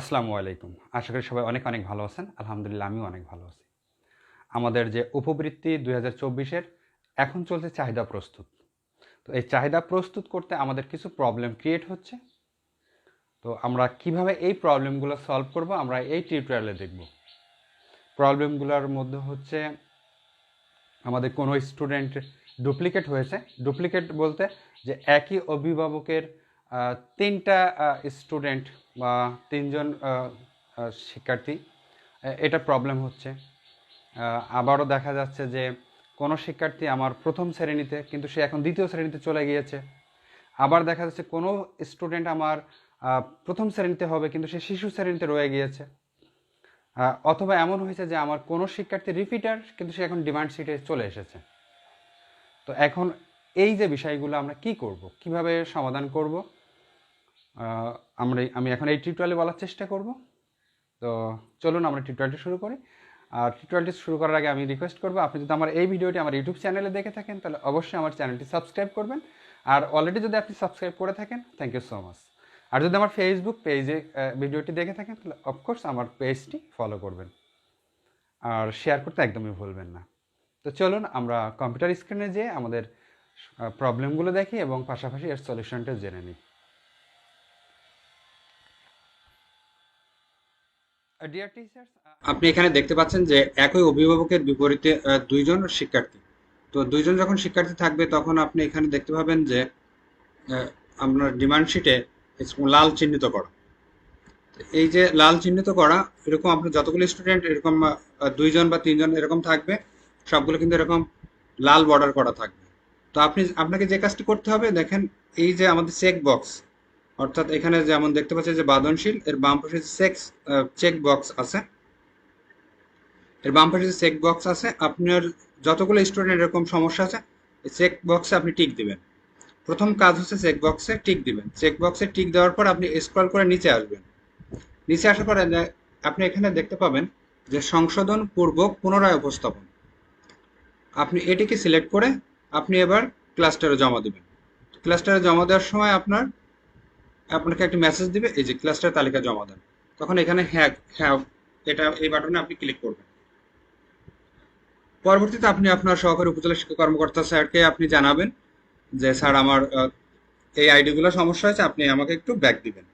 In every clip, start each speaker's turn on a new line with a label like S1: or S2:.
S1: আসসালামু আলাইকুম। আশা করি সবাই অনেক অনেক ভালো আছেন। আলহামদুলিল্লাহ, আমিও অনেক ভালো আছি। আমাদের যে উপবৃত্তি দুই হাজার চব্বিশের এখন চলছে চাহিদা প্রস্তুত। তো এই চাহিদা প্রস্তুত করতে আমাদের কিছু প্রবলেম ক্রিয়েট হচ্ছে। তো আমরা কীভাবে এই প্রবলেমগুলো সলভ করব, আমরা এই টিউটোরিয়ালে দেখব। প্রবলেমগুলোর মধ্যে হচ্ছে আমাদের কোনো স্টুডেন্ট ডুপ্লিকেট হয়েছে। ডুপ্লিকেট বলতে যে একই অভিভাবকের তিনটা স্টুডেন্ট বা তিনজন শিক্ষার্থী এটা প্রবলেম হচ্ছে। আবারও দেখা যাচ্ছে যে কোনো শিক্ষার্থী আমার প্রথম শ্রেণীতে, কিন্তু সে এখন দ্বিতীয় শ্রেণীতে চলে গিয়েছে। আবার দেখা যাচ্ছে কোনো স্টুডেন্ট আমার প্রথম শ্রেণীতে হবে, কিন্তু সে শিশু শ্রেণীতে রয়ে গিয়েছে। অথবা এমন হয়েছে যে আমার কোনো শিক্ষার্থী রিপিটার কিন্তু সে এখন ডিমান্ড সিটে চলে এসেছে। তো এখন এই যে বিষয়গুলো আমরা কি করব? কীভাবে সমাধান করব? আমরা আমি এখন এই টিউটোরিয়ালে বলার চেষ্টা করব। তো চলুন আমরা টিউটোরিয়ালটি শুরু করি। আর টিউটোরিয়ালটি শুরু করার আগে আমি রিকোয়েস্ট করব, আপনি যদি আমার এই ভিডিওটি আমার ইউটিউব চ্যানেলে দেখে থাকেন, তাহলে অবশ্যই আমার চ্যানেলটি সাবস্ক্রাইব করবেন। আর অলরেডি যদি আপনি সাবস্ক্রাইব করে থাকেন থ্যাংক ইউ সো মাচ আর যদি আমার ফেসবুক পেজে ভিডিওটি দেখে থাকেন, তাহলে অফকোর্স আমার পেজটি ফলো করবেন। আর শেয়ার করতে একদমই ভুলবেন না। তো চলুন আমরা কম্পিউটার স্ক্রিনে যেয়ে আমাদের প্রবলেমগুলো দেখি এবং পাশাপাশি এর সলিউশনটা জেনে নিই ডিয়ার টিচার্স
S2: আপনি এখানে দেখতে পাচ্ছেন যে একই অভিভাবকের বিপরীতে দুইজন শিক্ষার্থী। তো দুইজন যখন শিক্ষার্থী থাকবে, তখন আপনি এখানে দেখতে পাবেন যে আপনার ডিমান্ড শিটে লাল চিহ্নিত করা। এই যে লাল চিহ্নিত করা, এরকম আপনার যতগুলো স্টুডেন্ট এরকম দুইজন বা তিনজন এরকম থাকবে, সবগুলো কিন্তু এরকম লাল বর্ডার করা থাকবে। তো আপনি, আপনাকে যে কাজটি করতে হবে, দেখেন এই যে আমাদের চেক বক্স অর্থাৎ এখানে যেমন দেখতে পাচ্ছেন যে বাদনশীল, এর বাম পাশে সেক্স চেক বক্স আছে। এর বাম পাশে চেক বক্স আছে, আপনার যতগুলো স্টুডেন্ট এরকম সমস্যা আছে চেক বক্সে আপনি টিক দিবেন। প্রথম কাজ হচ্ছে চেক বক্সে টিক দিবেন। চেক বক্সে টিক দেওয়ার পর আপনি স্ক্রল করে নিচে আসবেন। নিচে আসার পরে আপনি এখানে দেখতে পাবেন যে সংশোধন পূর্বক পুনরায় উপস্থাপন। আপনি এটিকে সিলেক্ট করে আপনি এবার ক্লাস্টারে জমা দিবেন। ক্লাস্টারে জমা দেওয়ার সময় আপনার আপনাকে একটি মেসেজ দিবে, এই যে ক্লাস্টার তালিকা জমা দেন। তখন এখানে হ্যাক হ্যাঁ এটা, এই বাটনে আপনি ক্লিক করবেন। পরবর্তীতে আপনি আপনার সহকারী উপজেলা শিক্ষা কর্মকর্তা স্যারকে আপনি জানাবেন যে, স্যার, আমার এই আইডিগুলো সমস্যা হয়েছে, আপনি আমাকে একটু ব্যাক দিবেন।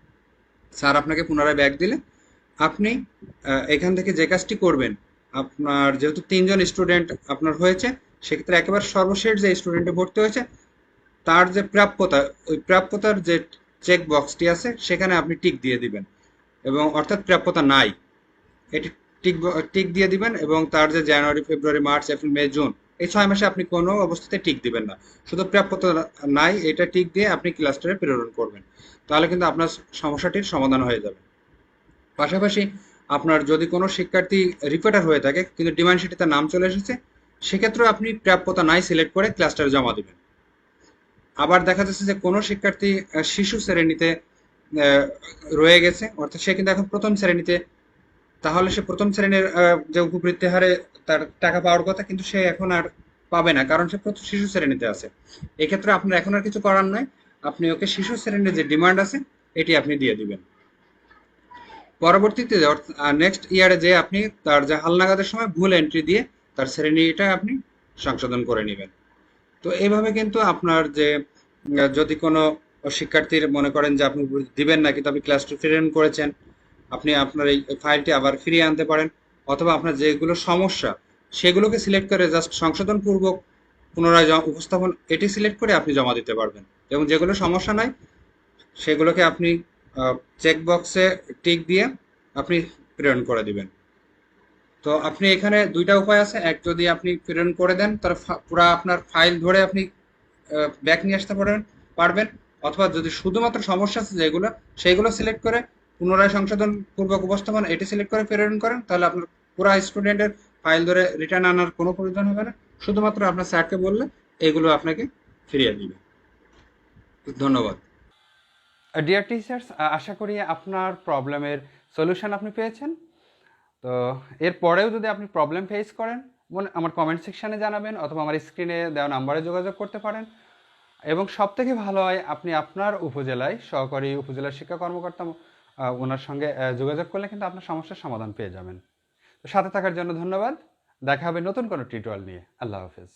S2: স্যার আপনাকে পুনরায় ব্যাক দিলে, আপনি এখান থেকে যে কাজটি করবেন, আপনার যেহেতু তিনজন স্টুডেন্ট আপনার হয়েছে, সেক্ষেত্রে একেবারে সর্বশেষ যে স্টুডেন্টে ভর্তি হয়েছে, তার যে প্রাপ্যতা, ওই প্রাপ্যতার যে চেক বক্সটি আছে, সেখানে আপনি টিক দিয়ে দিবেন। এবং অর্থাৎ প্রাপ্যতা নাই। এটি টিক টিক দিয়ে দিবেন এবং তার যে January, February, March, April, May, June, এই ছয় মাসে আপনি কোনো অবস্থাতে টিক দিবেন না। শুধু প্রাপ্যতা নাই, এটা টিক দিয়ে আপনি ক্লাস্টারে প্রেরণ করবেন। তাহলে কিন্তু আপনার সমস্যাটির সমাধান হয়ে যাবে। পাশাপাশি আপনার যদি কোনো শিক্ষার্থী রিপোর্টার হয়ে থাকে, কিন্তু ডিমান্ড শিটে তার নাম চলে এসেছে, সেক্ষেত্রেও আপনি প্রাপ্যতা নাই সিলেক্ট করে ক্লাস্টারে জমা দিবেন। আবার দেখা যাচ্ছে যে কোনো শিক্ষার্থী শিশু শ্রেণীতে রয়ে গেছে, অর্থাৎ সে কিন্তু এখন প্রথম শ্রেণীতে। তাহলে সে প্রথম শ্রেণির যে উপবৃত্তি হারে তার টাকা পাওয়ার কথা, কিন্তু সে এখন আর পাবে না, কারণ সে প্রথম শিশু শ্রেণীতে আছে। এক্ষেত্রে আপনার এখন আর কিছু করার নয় আপনি ওকে শিশু শ্রেণির যে ডিমান্ড আছে, এটি আপনি দিয়ে দিবেন। পরবর্তীতে নেক্সট ইয়ারে যে আপনি তার যে হালনাগাদের সময় ভুল এন্ট্রি দিয়ে তার শ্রেণীটা আপনি সংশোধন করে নেবেন। তো এইভাবে কিন্তু আপনার যে যদি কোনো শিক্ষার্থীর মনে করেন যে আপনি দিবেন না কিন্তু আপনি ক্লাস টু প্রেরণ করেছেন, আপনি আপনার এই ফাইলটি আবার ফিরিয়ে আনতে পারেন, অথবা আপনার যেগুলো সমস্যা, সেগুলোকে সিলেক্ট করে জাস্ট সংশোধন পূর্বক পুনরায় উপস্থাপন, এটি সিলেক্ট করে আপনি জমা দিতে পারবেন। এবং যেগুলো সমস্যা নাই, সেগুলোকে আপনি চেকবক্সে টিক দিয়ে আপনি প্রেরণ করে দিবেন। তো আপনি এখানে দুইটা উপায় আছে। এক, যদি আপনি প্রেরণ করে দেন, তার পুরো আপনার ফাইল ধরে আপনি ব্যাক নিয়ে আসতে পারবেন পারবেন। অথবা যদি শুধুমাত্র সমস্যা আছে যেগুলো সেইগুলো সিলেক্ট করে পুনরায় সংশোধন পূর্বক উপস্থাপন, এটি সিলেক্ট করে প্রেরণ করেন, তাহলে আপনার পুরো স্টুডেন্টের ফাইল ধরে রিটার্ন আনার কোনো প্রয়োজন হবে না। শুধুমাত্র আপনার স্যারকে বললে এগুলো আপনাকে ফিরিয়ে দিবে। ধন্যবাদ।
S1: ডিয়ার টিচার্স আশা করি আপনার প্রবলেমের সলিউশন আপনি পেয়েছেন। তো এরপরেও যদি আপনি প্রবলেম ফেস করেন আমার কমেন্ট সেকশানে জানাবেন অথবা আমার স্ক্রিনে দেওয়া নাম্বারে যোগাযোগ করতে পারেন। এবং সব থেকে ভালো হয়, আপনি আপনার উপজেলায়, সহকারী উপজেলার শিক্ষা কর্মকর্তা ওনার সঙ্গে যোগাযোগ করলে কিন্তু আপনার সমস্যার সমাধান পেয়ে যাবেন। তো সাথে থাকার জন্য ধন্যবাদ। দেখা হবে নতুন কোনো টিউটোরিয়াল নিয়ে। আল্লাহ হাফেজ।